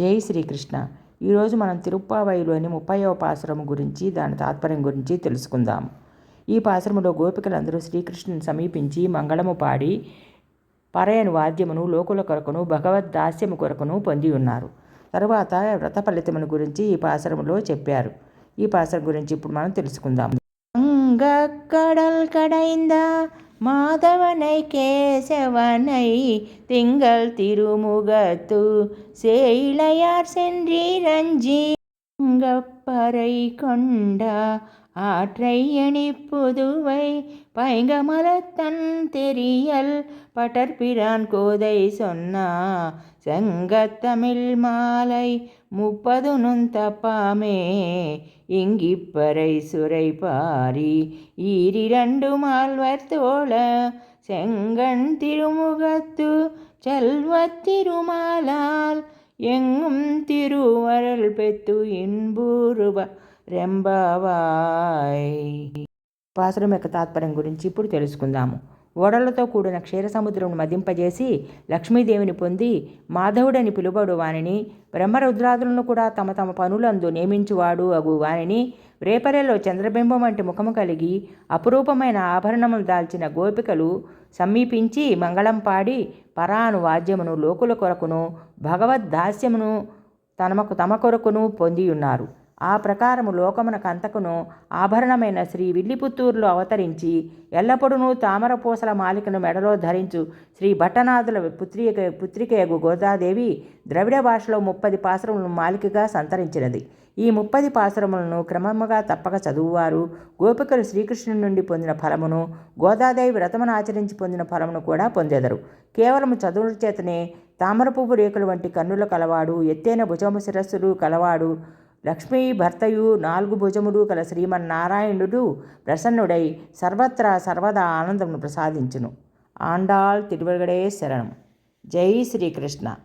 జై శ్రీకృష్ణ. ఈరోజు మనం తిరుప్పావయిలోని ముప్పై పాశ్రమం గురించి దాని తాత్పర్యం గురించి తెలుసుకుందాం. ఈ పాశ్రమంలో గోపికలందరూ శ్రీకృష్ణుని సమీపించి మంగళము పాడి పరయను వాద్యమును లోకుల కొరకును భగవద్ దాస్యము కొరకును పొంది ఉన్నారు. తర్వాత వ్రత ఫలితమును గురించి ఈ పాశ్రమంలో చెప్పారు. ఈ పాశ్రం గురించి ఇప్పుడు మనం తెలుసుకుందాం. కడల్ కడైందా? மாதவனை கேசவனை திங்கள் திருமுகத்து சேலையார் சென்றீரஞ்சி பறை கொண்ட ஆற்றை எணி புதுவை பைங்கமலத்தன் தெரியல் பட்டர்பிரான் கோதை சொன்னா செங்கத்தமிழ் மாலை முப்பது நுந்தப்பாமே இங்கிப்பறை சுரை பாரி ஈரிரண்டு மால்வர் தோழ செங்கண் திருமுகத்து செல்வத் திருமாலால் எங்கும் திருவருள் பெத்து இன்பூருவ రెంబావాయ్ పాసురం యొక్క తాత్పర్యం గురించి ఇప్పుడు తెలుసుకుందాము ఓడలతో కూడిన క్షీర సముద్రమును మదింపజేసి లక్ష్మీదేవిని పొంది మాధవుడని పిలువడు వానిని. బ్రహ్మరుద్రాదులను కూడా తమ తమ పనులందు నియమించువాడు అగు వానిని. రేపరెలో చంద్రబింబం వంటి ముఖము కలిగి అపురూపమైన ఆభరణములు దాల్చిన గోపికలు సమీపించి మంగళం పాడి పరాను వాద్యమును లోకుల కొరకును భగవద్దాస్యమును తమకు తమ కొరకును పొందియున్నారు. ఆ ప్రకారము లోకమున కంతకును ఆభరణమైన శ్రీ విల్లిపుత్తూరులో అవతరించి ఎల్లప్పుడూ తామరపూసల మాలికను మెడలో ధరించు శ్రీ భట్టనాథుల పుత్రిక పుత్రికయగు గోదాదేవి ద్రవిడ భాషలో ముప్పది పాసురములను మాలికగా సంతరించినది. ఈ ముప్పది పాసురములను క్రమముగా తప్పక చదువువారు. గోపికలు శ్రీకృష్ణుని నుండి పొందిన ఫలమును గోదాదేవి వ్రతమును ఆచరించి పొందిన ఫలమును కూడా పొందెదరు. కేవలం చదువుల చేతనే తామర పువ్వు రేకుల వంటి కన్నుల కలవాడు ఎత్తైన భుజము శిరస్సులు కలవాడు లక్ష్మీ భర్తయు నాలుగు భుజములు కల శ్రీమన్నారాయణుడు ప్రసన్నుడై సర్వత్రా సర్వదా ఆనందమును ప్రసాదించును. ఆండాల్ తిరువగడే శరణం జై శ్రీకృష్ణ.